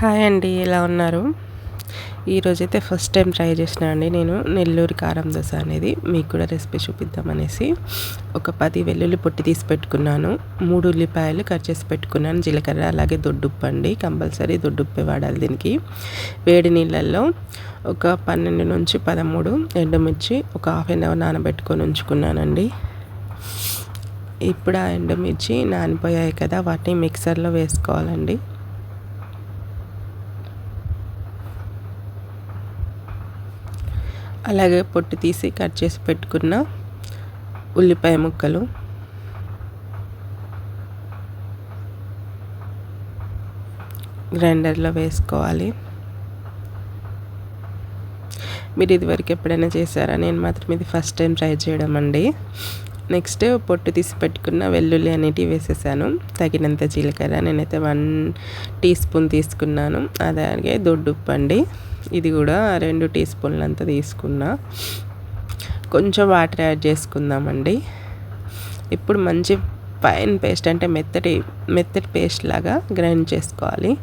Hi అండి ఎలా ఉన్నారు? ఈరోజైతే ఫస్ట్ టైం ట్రై చేసిన అండి నేను నెల్లూరు కారం దోశ అనేది మీకు కూడా రెసిపీ చూపిద్దామనేసి ఒక పది వెల్లుల్లి పొట్టి తీసి పెట్టుకున్నాను. మూడు ఉల్లిపాయలు కట్ చేసి పెట్టుకున్నాను. జీలకర్ర అలాగే దొడ్డుప్పు అండి. కంపల్సరీ దొడ్డుప్పే వాడాలి దీనికి. వేడి నీళ్ళల్లో ఒక పన్నెండు నుంచి పదమూడు ఎండుమిర్చి ఒక హాఫ్ అన్ అవర్ నానబెట్టుకొని ఉంచుకున్నానండి. ఇప్పుడు ఆ ఎండుమిర్చి నానిపోయాయి కదా వాటిని మిక్సర్లో వేసుకోవాలండి. అలాగే పొట్టు తీసి కట్ చేసి పెట్టుకున్న ఉల్లిపాయ ముక్కలు. గ్రైండర్లో వేసుకోవాలి. మీరు ఇదివరకు ఎప్పుడైనా చేశారా? నేను మాత్రం ఇది ఫస్ట్ టైం ట్రై చేయడం అండి. నెక్స్ట్ పొట్టు తీసి పెట్టుకున్న వెల్లుల్లి అనేటివి వేసేసాను. తగినంత జీలకర్ర నేనైతే వన్ టీ స్పూన్ తీసుకున్నాను. అలాగే దొడ్డుప్పు అండి. ఇది కూడా రెండు టీ స్పూన్లు అంతా తీసుకున్నా. కొంచెం వాటర్ యాడ్ చేసుకుందామండి. ఇప్పుడు మంచి ఫైన్ పేస్ట్ అంటే మెత్తటి మెత్తటి పేస్ట్ లాగా గ్రైండ్ చేసుకోవాలి.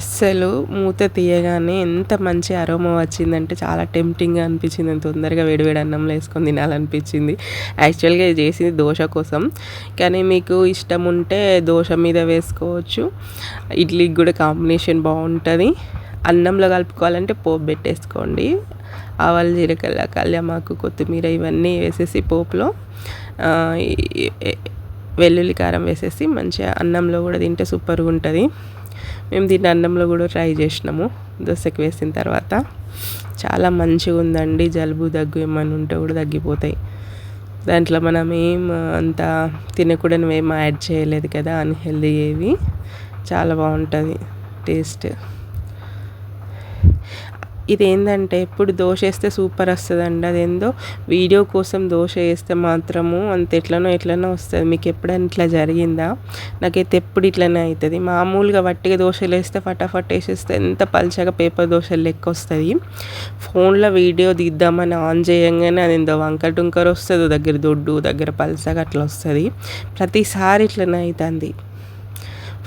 అస్సలు మూత తీయగానే ఎంత మంచి అరోమా వచ్చిందంటే చాలా టెంప్టింగ్గా అనిపించింది. తొందరగా వేడివేడి అన్నంలో వేసుకొని తినాలనిపించింది. యాక్చువల్గా ఇది చేసింది దోశ కోసం. కానీ మీకు ఇష్టం ఉంటే దోశ మీద వేసుకోవచ్చు. ఇడ్లీకి కూడా కాంబినేషన్ బాగుంటుంది. అన్నంలో కలుపుకోవాలంటే పోపు పెట్టేసుకోండి. ఆవాలు జీలకర్ర కళ్యామాకు కొత్తిమీర ఇవన్నీ వేసేసి పోపులో వెల్లుల్లి కారం వేసేసి మంచిగా అన్నంలో కూడా తింటే సూపర్గా ఉంటుంది. మేము దీన్ని అన్నంలో కూడా ట్రై చేసినాము. దోశకి వేసిన తర్వాత. చాలా మంచిగా ఉందండి. జలుబు దగ్గు ఏమైనా ఉంటే కూడా తగ్గిపోతాయి. దాంట్లో మనం ఏం అంత తినకూడని ఏం యాడ్ చేయలేదు కదా అన్హెల్దీ ఏవి. చాలా బాగుంటుంది. టేస్ట్. ఇదేంటంటే ఎప్పుడు దోశ వేస్తే సూపర్ వస్తుందండి. అదేందో వీడియో కోసం దోశ వేస్తే మాత్రము అంత ఎట్లనో ఎట్లనో వస్తుంది. మీకు ఎప్పుడైనా ఇట్లా జరిగిందా? నాకైతే ఎప్పుడు ఇట్లనే అవుతుంది మామూలుగా వట్టిగా దోశలు వేస్తే ఫటాఫట్ వేసేస్తే ఎంత పల్చగా పేపర్ దోశలు లెక్క వస్తుంది. ఫోన్లో వీడియో దిద్దామని ఆన్ చేయంగానే అది ఎంతో వంక వస్తుంది దగ్గర దొడ్డు దగ్గర పల్చగా అట్లా వస్తుంది. ప్రతిసారి ఇట్లనే అవుతుంది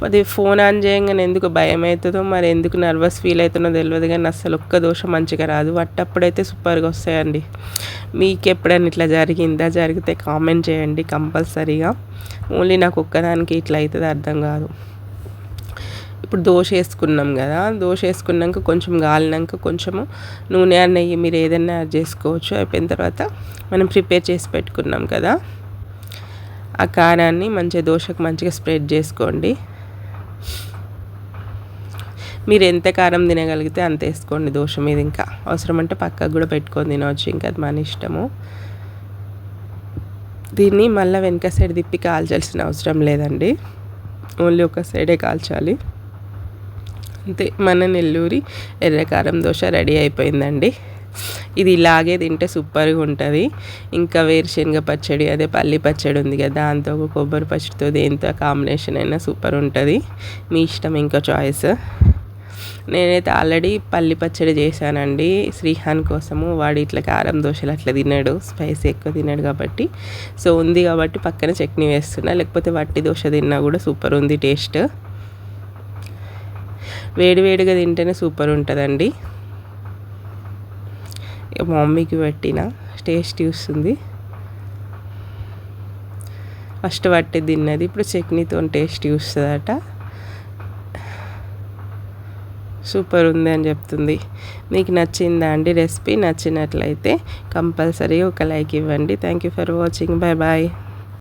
అది ఫోన్ ఆన్ చేయగానే ఎందుకు భయం అవుతుందో మరి ఎందుకు నర్వస్ ఫీల్ అవుతుందో తెలియదు కానీ అసలు ఒక్క దోశ మంచిగా రాదు. అట్టప్పుడైతే సూపర్గా వస్తాయండి. మీకు ఎప్పుడైనా ఇట్లా జరిగిందా? జరిగితే కామెంట్ చేయండి కంపల్సరీగా. ఓన్లీ నాకు ఒక్కదానికి ఇట్లా అవుతుంది అర్థం కాదు. ఇప్పుడు దోశ వేసుకున్నాం కదా దోశ వేసుకున్నాక కొంచెం గాలినాక కొంచెము నూనె నెయ్యి మీరు ఏదైనా యాడ్ చేసుకోవచ్చు. అయిపోయిన తర్వాత మనం ప్రిపేర్ చేసి పెట్టుకున్నాం కదా ఆ కారాన్ని మంచిగా దోశకు మంచిగా స్ప్రెడ్ చేసుకోండి. మీరు ఎంత కారం తినగలిగితే అంత వేసుకోండి దోశ మీద ఇంకా. అవసరం అంటే పక్కకు కూడా పెట్టుకొని తినవచ్చు ఇంకా అది మన ఇష్టము. దీన్ని మళ్ళీ వెనక సైడ్ తిప్పి కాల్చాల్సిన అవసరం లేదండి. ఓన్లీ ఒక సైడే కాల్చాలి. అంతే మన నెల్లూరి ఎర్రకారం దోశ రెడీ అయిపోయిందండి. ఇది ఇలాగే తింటే సూపర్గా ఉంటుంది. ఇంకా వేరుశనగ పచ్చడి అదే పల్లి పచ్చడి ఉంది కదా దాంతో కొబ్బరి పచ్చడితో దేంతో కాంబినేషన్ అయినా సూపర్ ఉంటుంది. మీ ఇష్టం ఇంకా చాయిస్. నేనైతే ఆల్రెడీ పల్లి పచ్చడి చేశానండి. శ్రీహాన్ కోసము వాడు ఇట్లా కారం దోశలు అట్లా తిన్నాడు. స్పైసీ ఎక్కువ తిన్నాడు కాబట్టి. సో ఉంది కాబట్టి పక్కన చట్నీ వేస్తున్నా. లేకపోతే వట్టి దోశ తిన్నా కూడా సూపర్ ఉంది టేస్ట్. వేడివేడిగా తింటేనే సూపర్ ఉంటుందండి. మా మమ్మీకి పెట్టిన. టేస్ట్ చూస్తుంది. ఫస్ట్ పట్టి తిన్నది. ఇప్పుడు చట్నీతో టేస్ట్ చూస్తుందట. సూపర్ ఉంది అని చెప్తుంది. మీకు నచ్చిందా అండి రెసిపీ? నచ్చినట్లయితే కంపల్సరీ ఒక లైక్ ఇవ్వండి. Thank you for watching bye bye